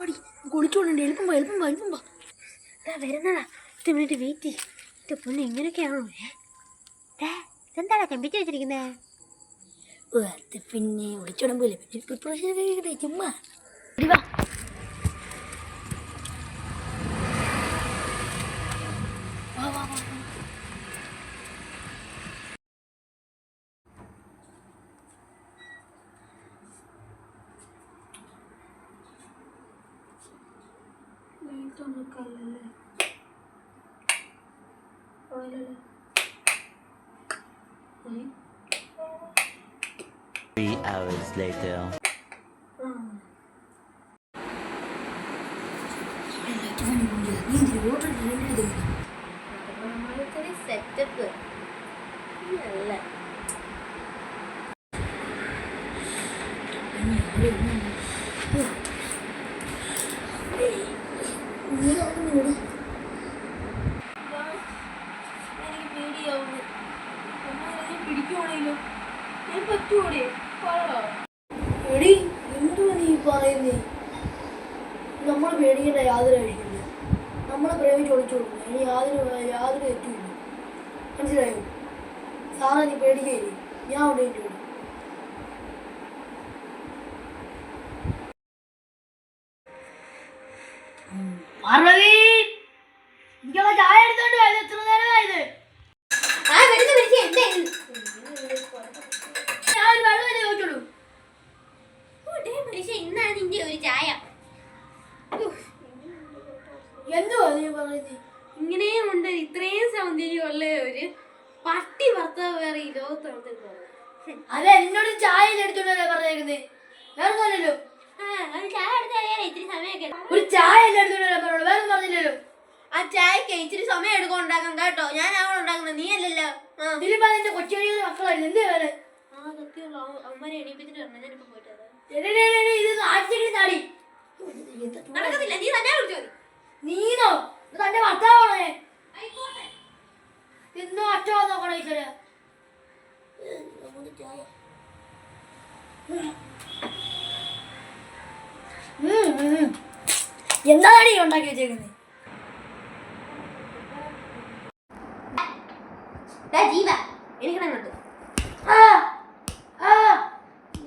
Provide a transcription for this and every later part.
പടി കുളിച്ചോളുണ്ട് എളുപ്പം വാ എളുപ്പം വാ എളുപ്പം വാ. ഇതാ വരുന്നതാ. ഒരു മിനിറ്റ് വെയിറ്റ് ഇത് പൊന്നു ഇങ്ങനെയൊക്കെയാണോ? ഇതെന്താടാ കമ്പിച്ച് വെച്ചിരിക്കുന്നത് വെറുതെ പിന്നെ ഒളിച്ചോടുമ്പോ പിന്നെ ചുമ്മാ വാ വാ വാ. Three hours later. Light fan ഇല്ല. നീ എന്തിനാ ഓട്ടം ഇടേണ്ടത് സെറ്റപ്പ്. നല്ല നീ പിടിക്കുവാണെങ്കിലോ ഞാൻ പറ്റുമോടെ പറയോ എടി എന്തുവാ നീ പറയുന്നേ? നമ്മൾ പേടിക്കേണ്ട യാതൊരു ആവശ്യമില്ല നമ്മളെ പ്രേമിച്ച് ഒളിച്ചു കൊടുക്കുന്നു. ഇനി യാതൊരു യാതൊരു തെറ്റുമില്ല. മനസ്സിലായോ? സാറേ നീ പേടിക്കയില്ലേ ഞാൻ അവിടെ പറയുന്നത് ഇങ്ങനെയും ഉണ്ട് ഇത്രയും സൗന്ദര്യമുള്ള ഒരു പട്ടി ഭർത്താവ് വേറെ ഈ ലോകത്തുണ്ട് അതെ എന്നോട് ചായ എടുത്തോണ്ടല്ലേ പറഞ്ഞേക്കുന്നത് വേറെ പറഞ്ഞല്ലോ ഒരു ചായ എടുത്തോണ്ടല്ലേ വേറെ പറഞ്ഞില്ലല്ലോ. ആ ചായക്ക് ഇച്ചിരി സമയം എടുക്കും കേട്ടോ. ഞാൻ അവൾ ഉണ്ടാക്കുന്നത്? നീ അല്ലല്ലോ. ഇതിലിപ്പോ എന്റെ കൊച്ചുകളിയുടെ മക്കളായിരുന്നു എന്ത് വേറെ? എണീപ്പിച്ചിട്ട് വരണം. ഞാനിപ്പോ പോയിട്ട് എടേ, ഇത് നടക്കത്തില്ല. നീ തന്നെ വിളിച്ചോ. നീനോ ഇത് ഭർത്താവാണ്. ഇന്നും അച്ഛ നോക്കണോ ഈശ്വര എന്താണ് ഈ ഉണ്ടാക്കി വെച്ചേക്കുന്നത് ജീവ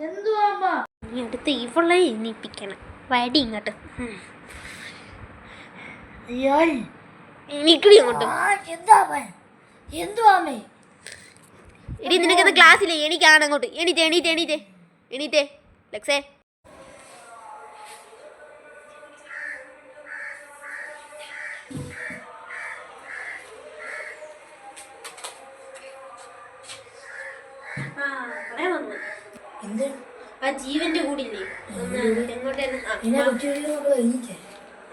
എന്തുവാ നീ അടുത്ത് ഇവളെ എണീപ്പിക്കണം. വടി ഇങ്ങോട്ട്. എനിക്കടി അങ്ങോട്ട് എടി നിനക്കിന്ന് ക്ലാസ്സിലെ എനിക്കാണ് അങ്ങോട്ട്. എണീറ്റ് എണീറ്റ് എണീറ്റ്. എണീറ്റേ. ലക്സേ. ആ, ജീവന്റെ കൂടില്ലേ? ഒന്ന് എങ്ങോട്ടായിരുന്നു?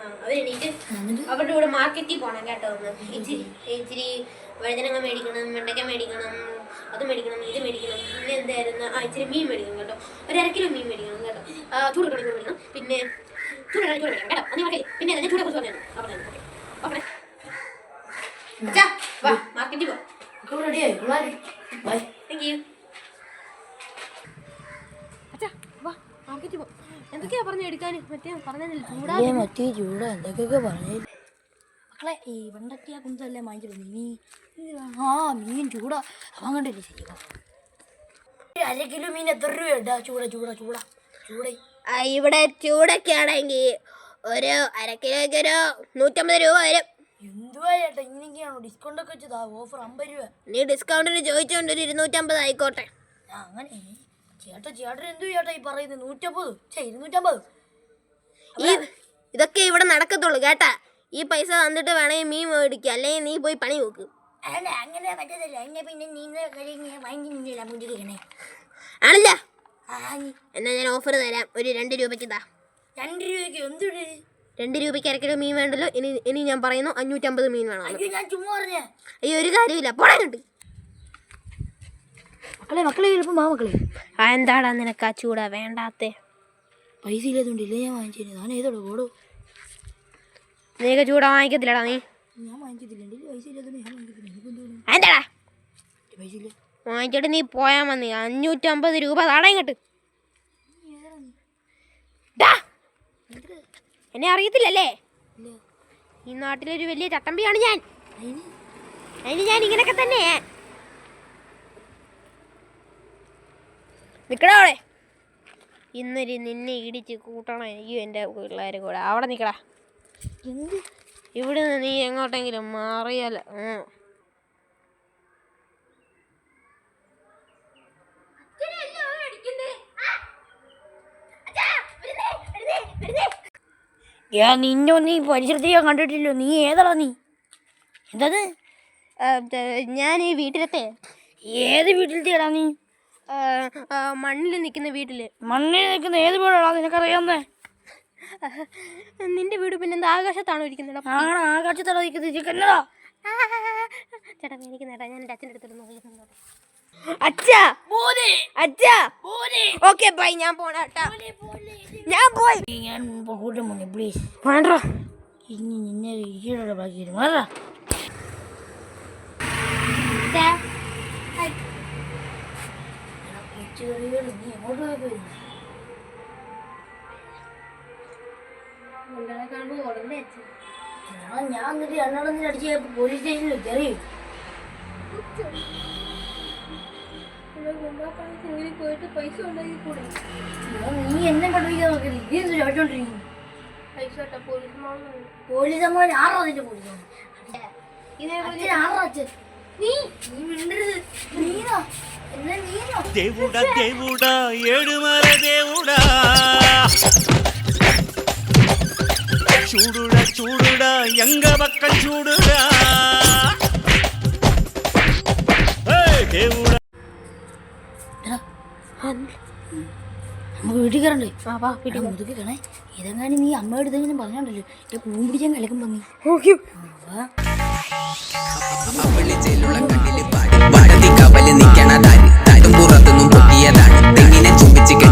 അവരെണീറ്റ് അവരുടെ കൂടെ മാർക്കറ്റിൽ പോകണം കേട്ടോ ഒന്ന്. ഇച്ചിരി ഇച്ചിരി വഴുതനങ്ങ മേടിക്കണം വെണ്ടയ്ക്ക മേടിക്കണം അത് മേടിക്കണം ഇത് മേടിക്കണം പിന്നെ എന്തായിരുന്നു? ആ ഇച്ചിരി മീൻ മേടിക്കണം കേട്ടോ. ഒരു അരക്കിലോ കിലോ മീൻ മേടിക്കണം കേട്ടോ. ചൂട് കണക്ക് മേടിക്കണം. പിന്നെ ചൂട് കണക്ക് ചൂട് മേടിക്കണം കേട്ടോ. പിന്നെ അതിന് ചൂടെ കുറിച്ച് പറഞ്ഞു ഓക്കെ. അച്ഛാ വാ മാർക്കറ്റിൽ പോ. റെഡിയായി ബൈ താങ്ക് യു എന്തൊക്കെയാ പറഞ്ഞു എടുക്കാൻ മറ്റേ പറഞ്ഞില്ല ചൂടാ അല്ലേ മറ്റേ ചൂട്. എന്തൊക്കെയൊക്കെ പറഞ്ഞു മക്കളെ ഈ വെണ്ടയ്ക്ക കുന്തല്ലേ വാങ്ങിച്ചിരുന്നു നീ ആ മീൻ ചൂടാ. അവൻ കണ്ടില്ലേ ശരിക്കും അര കിലോ മീൻ എത്ര രൂപയുണ്ട്? ചൂട ചൂട ചൂട. ചൂട. ഇവിടെ ചൂടൊക്കെ ആണെങ്കിൽ ഒരു അര കിലോയ്ക്ക് ഒരു നൂറ്റമ്പത് രൂപ വരും. എന്തുവാ ചേട്ടാ? ഇങ്ങനെയൊക്കെയാണോ? ഡിസ്കൗണ്ട് ഒക്കെ വെച്ചതാ? ഓഫർ അമ്പത് രൂപ. നീ ഡിസ്കൗണ്ടിന് ചോദിച്ചോണ്ട് ഒരു ഇരുന്നൂറ്റമ്പത് ആയിക്കോട്ടെ അങ്ങനെ. ചേട്ടാ ചേട്ടൻ എന്തു ചേട്ടാ ഈ പറയുന്നത്? നൂറ്റമ്പത്? ചേ ഇരുന്നൂറ്റമ്പത്. ഈ ഇതൊക്കെ ഇവിടെ നടക്കത്തുള്ളൂ കേട്ടാ. ഈ പൈസ തന്നിട്ട് വേണമെങ്കിൽ മീൻ മേടിക്കുക അല്ലെങ്കിൽ നീ പോയി പണി നോക്ക്. അല്ല അങ്ങനെ പറ്റത്തില്ല. എന്നെ പിന്നെ നീ കഴിഞ്ഞ വാങ്ങിക്കുന്നില്ല മുഞ്ചിരിക്കണേ ആണല്ല? എന്നാ ഞാൻ ഓഫർ തരാം. ഒരു രണ്ട് രൂപയ്ക്ക് താ രണ്ട് രൂപയ്ക്ക് എന്തുണ്ട്? രണ്ട് രൂപയ്ക്ക് അര കിലോ മീൻ വേണ്ടല്ലോ. ഇനി ഇനി ഞാൻ പറയുന്നു അഞ്ഞൂറ്റമ്പത് മീൻ വേണം അയ്യോ ഞാൻ ചുമ്മാ പറഞ്ഞേ. അയ്യോ ഒരു കാര്യമില്ല പോടാങ്ങട്ട് മക്കളെ മക്കളെ ചിലപ്പോൾ മാ മക്കളെ. ആ എന്താടാ നിനക്ക് ആ ചൂടാ വേണ്ടാത്ത? പൈസ ഇല്ലാത്തതുകൊണ്ട് ഇല്ല ഞാൻ വാങ്ങിച്ചില്ല ഞാൻ ഏതോടെ ഓടോ? നീക്ക് ചൂടാ വാങ്ങിക്കത്തില്ലടാ നീ? ഞാൻ വാങ്ങിക്കത്തില്ല. എന്റെ പൈസ ഇല്ലാത്തതുകൊണ്ട് ഞാൻ വാങ്ങിക്കത്തില്ല. എനിക്ക് എന്തുകൊണ്ട് എന്താടാ? പൈസ ഇല്ല. വാങ്ങിച്ചിട്ട് നീ പോയാൽ മതി. അഞ്ഞൂറ്റമ്പത് രൂപ താടാ ഇങ്ങോട്ട്. എന്നെ അറിയത്തില്ലല്ലേ? ഈ നാട്ടിലൊരു വലിയ ചട്ടമ്പിയാണ് ഞാൻ. അതിന് ഞാൻ ഇങ്ങനെയൊക്കെ തന്നെ നിക്കടാ അവിടെ. ഇന്നൊരു നിന്നെ ഇടിച്ച് കൂട്ടണം എനിക്കും എന്റെ പിള്ളേർ കൂടെ. അവിടെ നിക്കടാ. എന്ത്? ഇവിടെ നിന്ന് നീ എങ്ങോട്ടെങ്കിലും മാറിയാലോ ഞാൻ നിന്നെ ഒന്നും ഈ പരിസരത്ത് ഞാൻ കണ്ടിട്ടില്ലോ നീ ഏതാടാ നീ? എന്തത് ഞാൻ ഈ വീട്ടിലത്തെ ഏത് വീട്ടിലത്തെയാടാ നീ? മണ്ണിൽ നിൽക്കുന്ന വീട്ടിൽ മണ്ണിൽ നിൽക്കുന്ന ഏത് വീടാണോ നിനക്കറിയാന്ന് നിന്റെ വീട് പിന്നെ എന്താ ആകാശത്താണോ ഇരിക്കുന്നത് ആണോ ആകാശത്തടാ ഇരിക്കുന്നത്? ഇതൊക്കെ എന്നതാ ചേട്ടാ എനിക്ക് നേട്ടാ ഞാൻ എന്റെ അച്ഛന്റെ അടുത്തോട്ട് നോക്കിയിട്ടുണ്ടോ അച്ഛാ! അച്ഛാ! ഓക്കെ ബൈ ഞാൻ പോണാട്ടാ ഞാൻ പോയി. ഞാൻ പ്ലീസ് വേണ്ട ഇനി നിന്നെ ഈയുടെ ബാക്കി മാറാ നീ എങ്ങോട്ട് പോയി കാണുമ്പോൾ ഉടനെ അച്ഛൻ? ഞാൻ ഞാൻ എന്നിട്ട് രണ്ടെണ്ണം അടിച്ച് പോലീസ് സ്റ്റേഷനിൽ കയറി. പോയിട്ട് പൈസ ഉണ്ടാക്കി കൂടെ. നീ എന്നെ പഠിപ്പിക്കാൻ നോക്കില്ല നീ എന്ത് ചോദിച്ചോണ്ടിരിക്കുന്നു പോലീസ് പോലീസ് അമ്മ ആറോ അതിന്റെ പോലീസ് അച്ഛൻ ആറോ അച്ഛൻ നീ നീ മിണ്ടരുത് നീനോ എന്നെ നീനോ దేవుడా దేవుడా ఏడుమల దేవుడా చూడుడా చూడుడా ఎంగ పక్క చూడుడా ఏయ్, దేవుడా എടാ, നമുക്ക് വീട്ടിൽ കയറണ്ടേ വീട്ടിൽ മുതുക്കി കാണേ ഇതെങ്ങാനും നീ അമ്മയുടെ എന്തെങ്കിലും പറഞ്ഞോണ്ടല്ലോ എന്റെ പൂവും പിടിച്ചാൽ കിളക്കും പന്നി അവള് കണ്ടിൽ പാടി. പാടത്തി കവൽ നിക്കണ താരും പുറത്തുനിന്നും പൊക്കിയതാണ് തെങ്ങിനെ ചുംബിച്ച് കെട്ടി